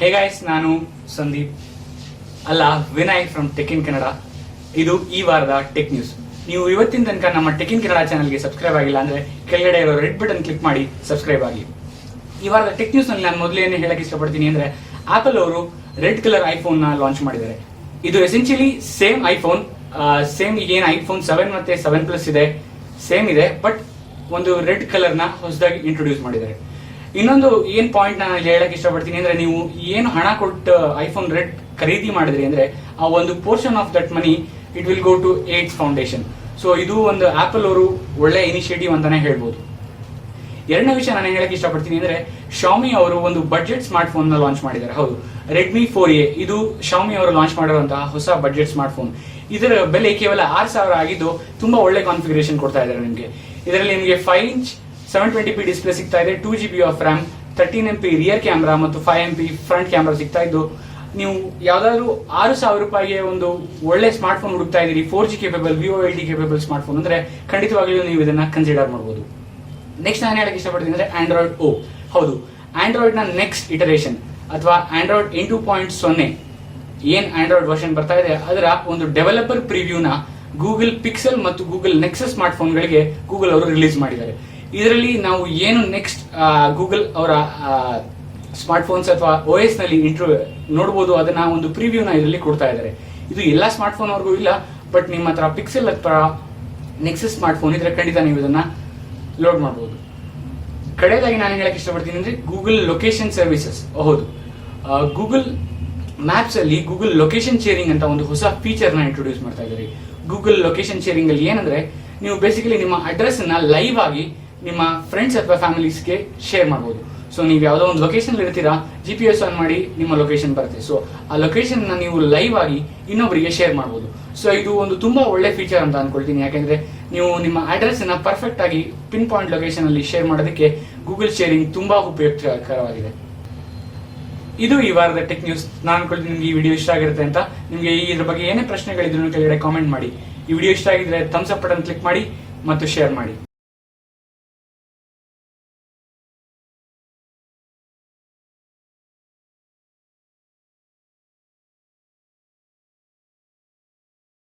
Hey guys ನಾನು ಸಂದೀಪ್. ಅಲ್ಲ, Vinay from tech in Kannada ಇದು ಈ ವಾರದ ಟೆಕ್ ನ್ಯೂಸ್ ನೀವು ಇವತ್ತಿನ ತನಕ ನಮ್ಮ ಟೆಕ್ ಇನ್ ಕನ್ನಡ ಚಾನಲ್ಗೆ ಸಬ್ಸ್ಕ್ರೈಬ್ ಆಗಿಲ್ಲ ಅಂದ್ರೆ ಕೆಳಗಡೆ ಇರೋ ರೆಡ್ ಬಟನ್ ಕ್ಲಿಕ್ ಮಾಡಿ ಸಬ್ಸ್ಕ್ರೈಬ್ ಆಗಿ ಈ ವಾರದ ಟೆಕ್ ನ್ಯೂಸ್ನಲ್ಲಿ ನಾನು ಮೊದಲೇನೇ ಏನು ಹೇಳಕ್ ಇಷ್ಟಪಡ್ತೀನಿ ಅಂದ್ರೆ ಆಪಲ್ ಅವರು ರೆಡ್ ಕಲರ್ ಐಫೋನ್ನ ಲಾಂಚ್ ಮಾಡಿದ್ದಾರೆ. ಇದು ಎಸೆನ್ಷಿಯಲಿ ಸೇಮ್ ಐಫೋನ್ ಸೇಮ್ ಏನು ಐಫೋನ್ ಸೆವೆನ್ ಮತ್ತೆ ಸೆವೆನ್ ಪ್ಲಸ್ ಇದೆ. ಸೇಮ್ ಇದೆ ಬಟ್ ಒಂದು ರೆಡ್ ಕಲರ್ನ ಹೊಸದಾಗಿ ಇಂಟ್ರೊಡ್ಯೂಸ್ ಮಾಡಿದ್ದಾರೆ. ಇನ್ನೊಂದು ಏನ್ ಪಾಯಿಂಟ್ ನಾನು ಇಲ್ಲಿ ಹೇಳಕ್ ಇಷ್ಟಪಡ್ತೀನಿ ಅಂದ್ರೆ ನೀವು ಏನು ಹಣ ಕೊಟ್ಟು ಐಫೋನ್ ರೆಡ್ ಖರೀದಿ ಮಾಡಿದ್ರಿ ಅಂದ್ರೆ ಆ ಒಂದು portion of that money it will go to AIDS foundation so ಇದು ಒಂದು ಆಪಲ್ ಅವರು ಒಳ್ಳೆ ಇನಿಷಿಯೇಟಿವ್ ಅಂತಾನೆ ಹೇಳ್ಬೋದು. ಎರಡನೇ ವಿಷಯ ನಾನು ಹೇಳಕ್ ಇಷ್ಟಪಡ್ತೀನಿ ಅಂದ್ರೆ ಶಾಮಿ ಅವರು ಒಂದು ಬಜೆಟ್ ಸ್ಮಾರ್ಟ್ ಫೋನ್ನ ಲಾಂಚ್ ಮಾಡಿದ್ದಾರೆ. ಹೌದು. ರೆಡ್ಮಿ ಫೋರ್ ಎ ಇದು ಶಾಮಿ ಅವರು ಲಾಂಚ್ ಮಾಡಿರುವಂತಹ ಹೊಸ ಬಜೆಟ್ ಸ್ಮಾರ್ಟ್ ಫೋನ್ ಇದರ ಬೆಲೆ ಕೇವಲ ಆರು ಸಾವಿರ ಆಗಿದ್ದು ತುಂಬಾ ಒಳ್ಳೆ ಕಾನ್ಫಿಗರೇಷನ್ ಕೊಡ್ತಾ ಇದ್ದಾರೆ ನಿಮಗೆ. ಇದರಲ್ಲಿ ನಿಮಗೆ five inch seven twenty P display ಸಿಗ್ತಾ ಇದೆ two G B of RAM thirteen M P rear camera ಮತ್ತು five M P front camera ಸಿಗ್ತಾ ಇದ್ದು, ನೀವು ಯಾವ್ದಾದ್ರು ಆರು ಸಾವಿರ ರೂಪಾಯಿಗೆ ಒಂದು ಒಳ್ಳೆ ಸ್ಮಾರ್ಟ್ ಫೋನ್ ಹುಡುಕ್ತಾ ಇದ್ದೀರಿ four G capable VoLTE capable smart phone ಅಂದ್ರೆ ಖಂಡಿತವಾಗ್ಲೂ ನೀವು ಇದನ್ನ ಕನ್ಸಿಡರ್ ಮಾಡಬಹುದು ನೆಕ್ಸ್ಟ್ ನಾನು ಹೇಳಕ್ ಇಷ್ಟಪಡ್ತೀನಿ ಅಂದ್ರೆ ಆಂಡ್ರಾಯ್ಡ್ ಓ ಹೌದು ಆಂಡ್ರಾಯ್ಡ್ನ ನೆಕ್ಸ್ಟ್ ಇಟರೇಷನ್ ಅಥವಾ ಆಂಡ್ರಾಯ್ಡ್ ಎಂಟು ಪಾಯಿಂಟ್ ಸೊನ್ನೆ, ಏನ್ ಆಂಡ್ರಾಯ್ಡ್ ವರ್ಷನ್ ಬರ್ತಾ ಇದೆ, ಅದರ ಒಂದು ಡೆವಲಪರ್ ಪ್ರಿವ್ಯೂನ ಗೂಗಲ್ ಪಿಕ್ಸೆಲ್ ಮತ್ತು ಗೂಗಲ್ ನೆಕ್ಸಸ್ ಸ್ಮಾರ್ಟ್ ಫೋನ್ಗಳಿಗೆ ಗೂಗಲ್ ಅವರು ರಿಲೀಸ್ ಮಾಡಿದ್ದಾರೆ. ಇದರಲ್ಲಿ ನಾವು ಏನು ನೆಕ್ಸ್ಟ್ ಗೂಗಲ್ ಅವರ ಸ್ಮಾರ್ಟ್ ಫೋನ್ಸ್ ಅಥವಾ ಓ ಎಸ್ನಲ್ಲಿ ಇಂಟ್ರೂ ನೋಡಬಹುದು ಅದನ್ನ ಒಂದು ಪ್ರಿವ್ಯೂನ ಇದರಲ್ಲಿ ಕೊಡ್ತಾ ಇದ್ದಾರೆ. ಇದು ಎಲ್ಲ ಸ್ಮಾರ್ಟ್ ಫೋನ್ ಅವ್ರಿಗೂ ಇಲ್ಲ ಬಟ್ ನಿಮ್ಮ ಹತ್ರ ಪಿಕ್ಸೆಲ್ ಅಥವಾ ನೆಕ್ಸಸ್ ಸ್ಮಾರ್ಟ್ ಫೋನ್ ಇದ್ರೆ ಖಂಡಿತ ನೀವು ಇದನ್ನ ಲೋಡ್ ಮಾಡಬಹುದು ಕಡೆಯದಾಗಿ ನಾನು ಹೇಳಕ್ ಇಷ್ಟಪಡ್ತೀನಿ ಅಂದ್ರೆ ಗೂಗಲ್ ಲೊಕೇಶನ್ ಸರ್ವಿಸಸ್ ಹೌದು. ಗೂಗಲ್ ಮ್ಯಾಪ್ಸ್ ಅಲ್ಲಿ ಗೂಗಲ್ ಲೊಕೇಶನ್ ಶೇರಿಂಗ್ ಅಂತ ಒಂದು ಹೊಸ ಫೀಚರ್ನ ಇಂಟ್ರೊಡ್ಯೂಸ್ ಮಾಡ್ತಾ ಇದ್ದಾರೆ. ಗೂಗಲ್ ಲೊಕೇಶನ್ ಶೇರಿಂಗ್ ಅಲ್ಲಿ ಏನಂದ್ರೆ, ನೀವು ಬೇಸಿಕಲಿ ನಿಮ್ಮ ಅಡ್ರೆಸ್ನ ಲೈವ್ ಆಗಿ ನಿಮ್ಮ ಫ್ರೆಂಡ್ಸ್ ಅಥವಾ ಫ್ಯಾಮಿಲೀಸ್ಗೆ ಶೇರ್ ಮಾಡಬಹುದು ಸೊ ನೀವು ಯಾವುದೋ ಒಂದು ಲೊಕೇಶನ್ ಇರ್ತೀರಾ ಜಿ ಪಿ ಎಸ್ ಆನ್ ಮಾಡಿ ನಿಮ್ಮ ಲೊಕೇಶನ್ ಬರುತ್ತೆ. ಸೊ ಆ ಲೊಕೇಶನ್ನ ನೀವು ಲೈವ್ ಆಗಿ ಇನ್ನೊಬ್ಬರಿಗೆ ಶೇರ್ ಮಾಡಬಹುದು ಸೊ ಇದು ಒಂದು ತುಂಬಾ ಒಳ್ಳೆ ಫೀಚರ್ ಅಂತ ಅನ್ಕೊಳ್ತೀನಿ. ಯಾಕಂದ್ರೆ ನೀವು ನಿಮ್ಮ ಅಡ್ರೆಸ್ನ ಪರ್ಫೆಕ್ಟ್ ಆಗಿ ಪಿನ್ ಪಾಯಿಂಟ್ ಲೊಕೇಶನ್ ಅಲ್ಲಿ ಶೇರ್ ಮಾಡೋದಕ್ಕೆ ಗೂಗಲ್ ಶೇರಿಂಗ್ ತುಂಬಾ ಉಪಯುಕ್ತಕರವಾಗಿದೆ. ಇದು ಈ ವಾರದ ಟೆಕ್ ನ್ಯೂಸ್ ನಾನು ಅನ್ಕೊಳ್ತೀನಿ ನಿಮ್ಗೆ ಈ ವಿಡಿಯೋ ಇಷ್ಟ ಆಗಿರುತ್ತೆ ಅಂತ. ನಿಮ್ಗೆ ಇದ್ರ ಬಗ್ಗೆ ಏನೇ ಪ್ರಶ್ನೆಗಳಿದ್ರು ಕೆಳಗಡೆ ಕಾಮೆಂಟ್ ಮಾಡಿ. ಈ ವಿಡಿಯೋ ಇಷ್ಟ ಆಗಿದ್ರೆ ಥಮ್ಸ್ ಅಪ್ ಬಟನ್ ಕ್ಲಿಕ್ ಮಾಡಿ ಮತ್ತು ಶೇರ್ ಮಾಡಿ.